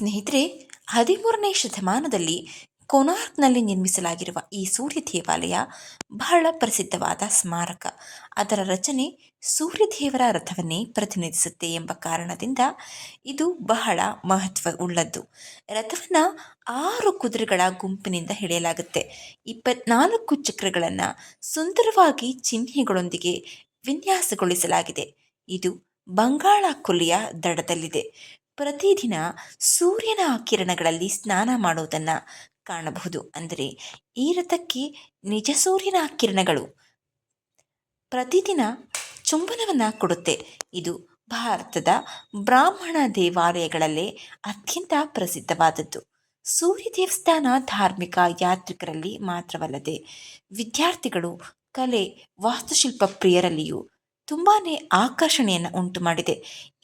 ಸ್ನೇಹಿತರೆ, ಹದಿಮೂರನೇ ಶತಮಾನದಲ್ಲಿ ಕೊನಾರ್ಕ್ನಲ್ಲಿ ನಿರ್ಮಿಸಲಾಗಿರುವ ಈ ಸೂರ್ಯ ದೇವಾಲಯ ಬಹಳ ಪ್ರಸಿದ್ಧವಾದ ಸ್ಮಾರಕ. ಅದರ ರಚನೆ ಸೂರ್ಯದೇವರ ರಥವನ್ನೇ ಪ್ರತಿನಿಧಿಸುತ್ತೆ ಎಂಬ ಕಾರಣದಿಂದ ಇದು ಬಹಳ ಮಹತ್ವ ಉಳ್ಳದ್ದು. ರಥವನ್ನ ಆರು ಕುದುರೆಗಳ ಗುಂಪಿನಿಂದ ಹಿಡಿಯಲಾಗುತ್ತೆ. ಇಪ್ಪತ್ನಾಲ್ಕು ಚಕ್ರಗಳನ್ನು ಸುಂದರವಾಗಿ ಚಿಹ್ನೆಗಳೊಂದಿಗೆ ವಿನ್ಯಾಸಗೊಳಿಸಲಾಗಿದೆ. ಇದು ಬಂಗಾಳ ಕೊಲ್ಲಿಯ ದಡದಲ್ಲಿದೆ. ಪ್ರತಿದಿನ ಸೂರ್ಯನ ಕಿರಣಗಳಲ್ಲಿ ಸ್ನಾನ ಮಾಡುವುದನ್ನು ಕಾಣಬಹುದು. ಅಂದರೆ ಈ ರಥಕ್ಕೆ ನಿಜ ಸೂರ್ಯನ ಕಿರಣಗಳು ಪ್ರತಿದಿನ ಚುಂಬನವನ್ನು ಕೊಡುತ್ತೆ. ಇದು ಭಾರತದ ಬ್ರಾಹ್ಮಣ ದೇವಾಲಯಗಳಲ್ಲೇ ಅತ್ಯಂತ ಪ್ರಸಿದ್ಧವಾದದ್ದು. ಸೂರ್ಯ ದೇವಸ್ಥಾನ ಧಾರ್ಮಿಕ ಯಾತ್ರಿಕರಲ್ಲಿ ಮಾತ್ರವಲ್ಲದೆ ವಿದ್ಯಾರ್ಥಿಗಳು ಕಲೆ, ವಾಸ್ತುಶಿಲ್ಪ ಪ್ರಿಯರಲ್ಲಿಯೂ ತುಂಬಾ ಆಕರ್ಷಣೆಯನ್ನು ಉಂಟು ಮಾಡಿದೆ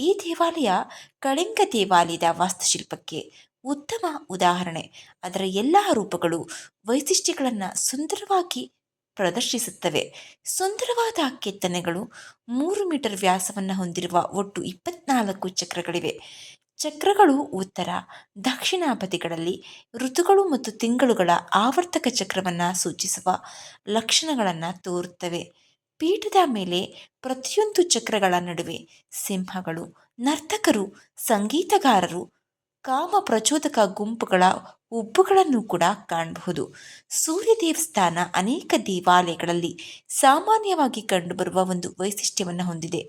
ಈ ದೇವಾಲಯ ಕಳಿಂಗ ದೇವಾಲಯದ ವಾಸ್ತುಶಿಲ್ಪಕ್ಕೆ ಉತ್ತಮ ಉದಾಹರಣೆ. ಅದರ ಎಲ್ಲ ರೂಪಗಳು ವೈಶಿಷ್ಟ್ಯಗಳನ್ನು ಸುಂದರವಾಗಿ ಪ್ರದರ್ಶಿಸುತ್ತವೆ. ಸುಂದರವಾದ ಕೆತ್ತನೆಗಳು ಮೂರು ಮೀಟರ್ ವ್ಯಾಸವನ್ನು ಹೊಂದಿರುವ ಒಟ್ಟು ಇಪ್ಪತ್ನಾಲ್ಕು ಚಕ್ರಗಳಿವೆ. ಚಕ್ರಗಳು ಉತ್ತರ ದಕ್ಷಿಣ ಬದಿಗಳಲ್ಲಿ ಋತುಗಳು ಮತ್ತು ತಿಂಗಳುಗಳ ಆವರ್ತಕ ಚಕ್ರವನ್ನು ಸೂಚಿಸುವ ಲಕ್ಷಣಗಳನ್ನು ತೋರುತ್ತವೆ. ಪೀಠದ ಮೇಲೆ ಪ್ರತಿಯೊಂದು ಚಕ್ರಗಳ ನಡುವೆ ಸಿಂಹಗಳು, ನರ್ತಕರು, ಸಂಗೀತಗಾರರು, ಕಾಮ ಪ್ರಚೋದಕ ಗುಂಪುಗಳ ಉಬ್ಬುಗಳನ್ನು ಕೂಡ ಕಾಣಬಹುದು. ಸೂರ್ಯ ದೇವಸ್ಥಾನ ಅನೇಕ ದೇವಾಲಯಗಳಲ್ಲಿ ಸಾಮಾನ್ಯವಾಗಿ ಕಂಡುಬರುವ ಒಂದು ವೈಶಿಷ್ಟ್ಯವನ್ನು ಹೊಂದಿದೆ.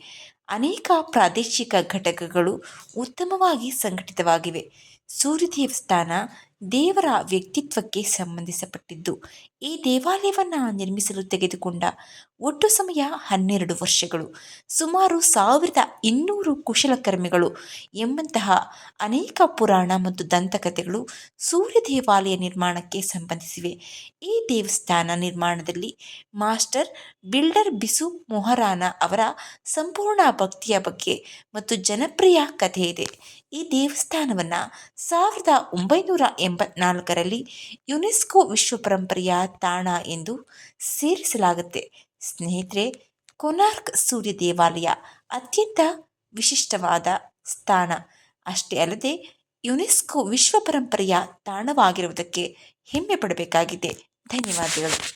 ಅನೇಕ ಪ್ರಾದೇಶಿಕ ಘಟಕಗಳು ಉತ್ತಮವಾಗಿ ಸಂಘಟಿತವಾಗಿವೆ. ಸೂರ್ಯ ದೇವಸ್ಥಾನ ದೇವರ ವ್ಯಕ್ತಿತ್ವಕ್ಕೆ ಸಂಬಂಧಿಸಪಟ್ಟಿದ್ದು. ಈ ದೇವಾಲಯವನ್ನು ನಿರ್ಮಿಸಲು ತೆಗೆದುಕೊಂಡ ಒಟ್ಟು ಸಮಯ ಹನ್ನೆರಡು ವರ್ಷಗಳು. ಸುಮಾರು ಸಾವಿರದ ಇನ್ನೂರು ಕುಶಲಕರ್ಮಿಗಳು ಎಂಬಂತಹ ಅನೇಕ ಪುರಾಣ ಮತ್ತು ದಂತಕಥೆಗಳು ಸೂರ್ಯ ದೇವಾಲಯ ನಿರ್ಮಾಣಕ್ಕೆ ಸಂಬಂಧಿಸಿವೆ. ಈ ದೇವಸ್ಥಾನ ನಿರ್ಮಾಣದಲ್ಲಿ ಮಾಸ್ಟರ್ ಬಿಲ್ಡರ್ ಬಿಸು ಮೊಹರಾನ ಅವರ ಸಂಪೂರ್ಣ ಭಕ್ತಿಯ ಬಗ್ಗೆ ಮತ್ತು ಜನಪ್ರಿಯ ಕಥೆ ಇದೆ. ಈ ದೇವಸ್ಥಾನವನ್ನು ಸಾವಿರದ ಒಂಬೈನೂರ ಎಂಬತ್ನಾಲ್ಕರಲ್ಲಿ ಯುನೆಸ್ಕೋ ವಿಶ್ವ ಪರಂಪರೆಯ ತಾಣ ಎಂದು ಸೇರಿಸಲಾಗುತ್ತೆ. ಸ್ನೇಹಿತರೆ, ಕೊನಾರ್ಕ್ ಸೂರ್ಯ ದೇವಾಲಯ ಅತ್ಯಂತ ವಿಶಿಷ್ಟವಾದ ಸ್ಥಾನ. ಅಷ್ಟೇ ಅಲ್ಲದೆ, ಯುನೆಸ್ಕೋ ವಿಶ್ವ ಪರಂಪರೆಯ ತಾಣವಾಗಿರುವುದಕ್ಕೆ ಹೆಮ್ಮೆ ಪಡಬೇಕಾಗಿದೆ. ಧನ್ಯವಾದಗಳು.